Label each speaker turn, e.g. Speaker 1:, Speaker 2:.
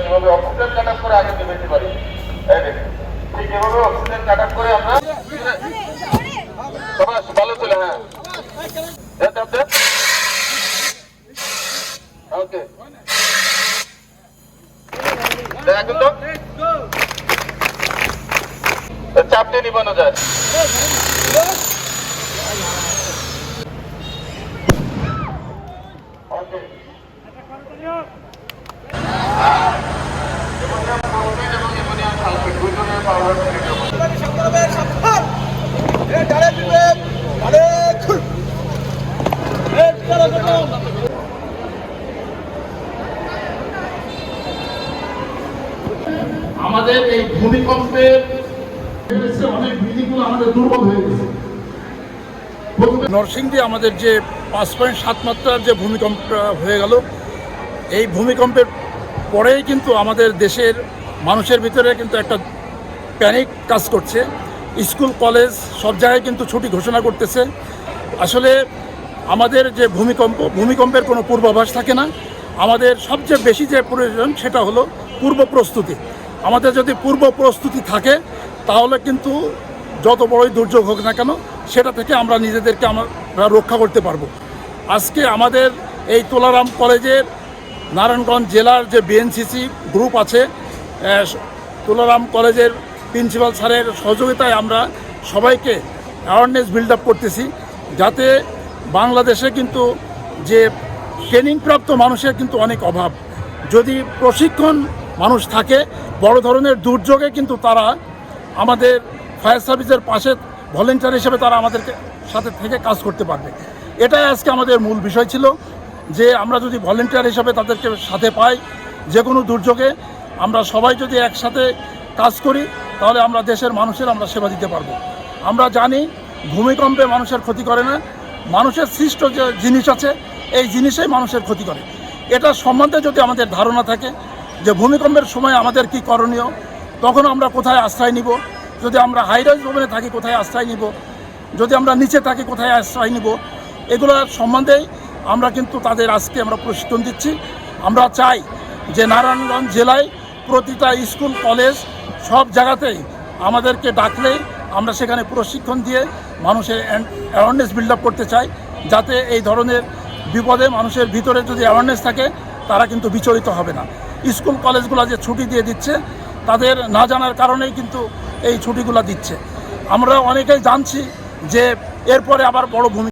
Speaker 1: এভাবে অক্সিজেন কাট আপ করে আগে নিয়ে পারি এই দেখুন ঠিক এভাবে অক্সিজেন কাট আপ করে আমরা সবাই ভালো ছিল হ্যাঁ দেন দেন দেন ওকে দেখুন তো চাপ দিয়ে নিবানো যায়।
Speaker 2: আমাদের এই ভূমিকম্পের অনেক
Speaker 3: নরসিংদী আমাদের যে পাঁচ পয়েন্ট সাত মাত্রার যে ভূমিকম্প হয়ে গেল, এই ভূমিকম্পের পরেই কিন্তু আমাদের দেশের মানুষের ভিতরে কিন্তু একটা প্যানিক কাজ করছে। স্কুল, কলেজ সব জায়গায় কিন্তু ছুটি ঘোষণা করতেছে। আসলে আমাদের যে ভূমিকম্প, ভূমিকম্পের কোনো পূর্বাভাস থাকে না। আমাদের সবচেয়ে বেশি যে প্রয়োজন সেটা হলো পূর্ব প্রস্তুতি। আমাদের যদি পূর্ব প্রস্তুতি থাকে তাহলে কিন্তু যত বড়ই দুর্যোগ হোক না কেন, সেটা থেকে আমরা নিজেদেরকে আমরা রক্ষা করতে পারব। আজকে আমাদের এই তোলারাম কলেজের নারায়ণগঞ্জ জেলার যে বিএনসিসি গ্রুপ আছে তুলারাম কলেজের প্রিন্সিপাল স্যারের সহযোগিতায় আমরা সবাইকে অ্যাওয়ারনেস বিল্ড আপ করতেছি, যাতে বাংলাদেশে কিন্তু যে ট্রেনিংপ্রাপ্ত মানুষের কিন্তু অনেক অভাব। যদি প্রশিক্ষণ মানুষ থাকে, বড় ধরনের দুর্যোগে কিন্তু তারা আমাদের ফায়ার সার্ভিসের পাশে ভলেন্টিয়ার হিসেবে তারা আমাদেরকে সাথে থেকে কাজ করতে পারবে। এটাই আজকে আমাদের মূল বিষয় ছিল যে আমরা যদি ভলেন্টিয়ার হিসাবে তাদেরকে সাথে পাই যে কোনো দুর্যোগে, আমরা সবাই যদি একসাথে কাজ করি, তাহলে আমরা দেশের মানুষের আমরা সেবা দিতে পারব। আমরা জানি ভূমিকম্পে মানুষের ক্ষতি করে না, মানুষের সৃষ্ট যে জিনিস আছে, এই জিনিসেই মানুষের ক্ষতি করে। এটা সম্বন্ধে যদি আমাদের ধারণা থাকে যে ভূমিকম্পের সময় আমাদের কি করণীয় তখন আমরা কোথায় আশ্রয় নিব? যদি আমরা হাইরাইজ ভবনে থাকি, কোথায় আশ্রয় নিব? যদি আমরা নিচে থাকি, কোথায় আশ্রয় নিব? এগুলোর সম্বন্ধেই আমরা কিন্তু তাদের আজকে আমরা প্রশিক্ষণ দিচ্ছি। আমরা চাই যে নারায়ণগঞ্জ জেলায় প্রতিটা স্কুল, কলেজ সব জায়গাতেই আমাদেরকে ডাকলে আমরা সেখানে প্রশিক্ষণ দিয়ে মানুষের অ্যাওয়ারনেস বিল্ড আপ করতে চাই, যাতে এই ধরনের বিপদে মানুষের ভিতরে যদি অ্যাওয়ারনেস থাকে, তারা কিন্তু বিচলিত হবে না। স্কুল, কলেজগুলো যে ছুটি দিয়ে দিচ্ছে তাদের না জানার কারণেই কিন্তু এই ছুটিগুলো দিচ্ছে। আমরা অনেকেই জানছি যে এরপরে আবার বড় ভূমিকা